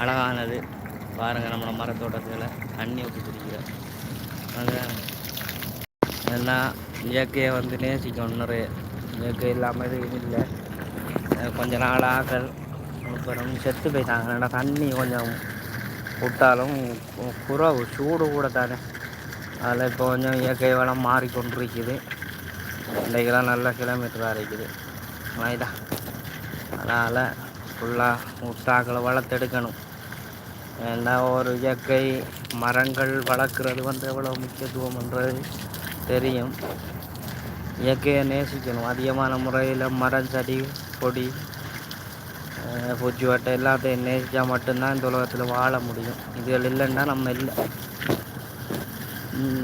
அழகானது. பாருங்கள் நம்மளோட மரத்தோட்டத்தில் தண்ணி ஊற்றி குடிக்கிறோம். அதான் அதெல்லாம் இயற்கையை வந்து நேசிக்கணும் நிறைய இயற்கை இல்லாமல் எதுவும் இல்லை. கொஞ்ச நாள் ஆக்கள் அப்புறம் செத்து போயிட்டாங்க. ஏன்னா தண்ணி கொஞ்சம் விட்டாலும் குறவு சூடு கூட தானே. அதில் இப்போ கொஞ்சம் இயற்கை வளம் மாறிக்கொண்டிருக்குது. இன்றைக்கெல்லாம் நல்ல கிலோமீட்டராக இருக்குது. அதுதான் அதனால் ஃபுல்லாக முட்டாக்களை வளர்த்தெடுக்கணும். ஏன்னா ஒரு இயற்கை மரங்கள் வளர்க்குறது வந்து எவ்வளோ முக்கியத்துவம் முக்கியத்துவம்ன்றது தெரியும். இயற்கையை நேசிக்கணும். அதிகமான முறையில் மரம் செடி கொடி பூச்சி வட்டை எல்லாத்தையும் நேசித்தா மட்டும்தான் இந்த உலகத்தில் வாழ முடியும். இதுகள் இல்லைன்னா நம்ம இல்லை.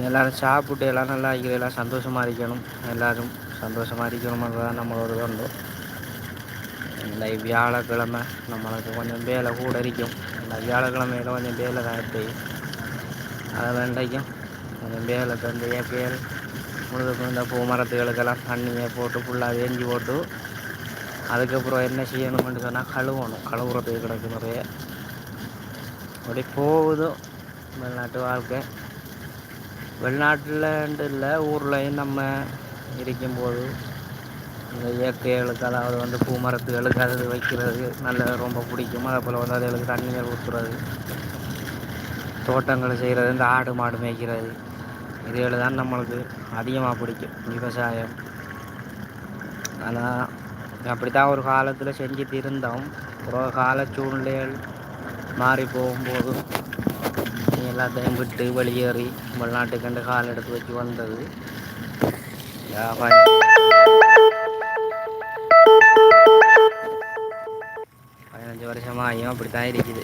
எல்லோரும் சாப்பிட்டு எல்லாம் நல்லா எல்லாம் சந்தோஷமாக இருக்கணும். எல்லோரும் சந்தோஷமாக இருக்கணும்ன்றதான் நம்மளோட வேண்டும் இந்த வியாழக்கிழமை நம்மளுக்கு கொஞ்சம் வேலை கூட இருக்கும். இந்த வியாழக்கிழமையில் கொஞ்சம் வேலை தான் எப்படி அதை வேண்டைக்கும் கொஞ்சம் வேலை தந்து இயற்கையில் முழுதுக்கும் இந்த பூ மரத்துகளுக்கெல்லாம் தண்ணியை போட்டு ஃபுல்லாக வேஞ்சி போட்டு அதுக்கப்புறம் என்ன செய்யணும்னு சொன்னால் கழுவணும். கழுவுறதுக்கு கிடக்கு நிறைய. அப்படி போகுதோ வெளிநாட்டு வாழ்க்கை. வெளிநாட்டில் இல்லை ஊர்லேயும் நம்ம இருக்கும்போது இந்த இயற்கைகளுக்கு அதாவது வந்து பூ மரத்துகளுக்கு அது வைக்கிறது நல்ல ரொம்ப பிடிக்கும். அதே போல் வந்து அதுகளுக்கு தண்ணிகள் ஊற்றுறது தோட்டங்கள் செய்கிறது இந்த ஆடு மாடு மேய்க்கிறது இதுகள் தான் நம்மளுக்கு அதிகமாக பிடிக்கும் விவசாயம். ஆனால் அப்படி தான் ஒரு காலத்தில் செஞ்சுட்டு இருந்தோம். ஒரு கால சூழ்நிலைகள் மாறி போகும்போது எல்லாத்தையும் விட்டு வெளியேறி வெளிநாட்டுக்கண்டு கால் எடுத்து வச்சு வந்தது. அஞ்சு வருஷமாக ஐயும் அப்படி தான் இருக்குது.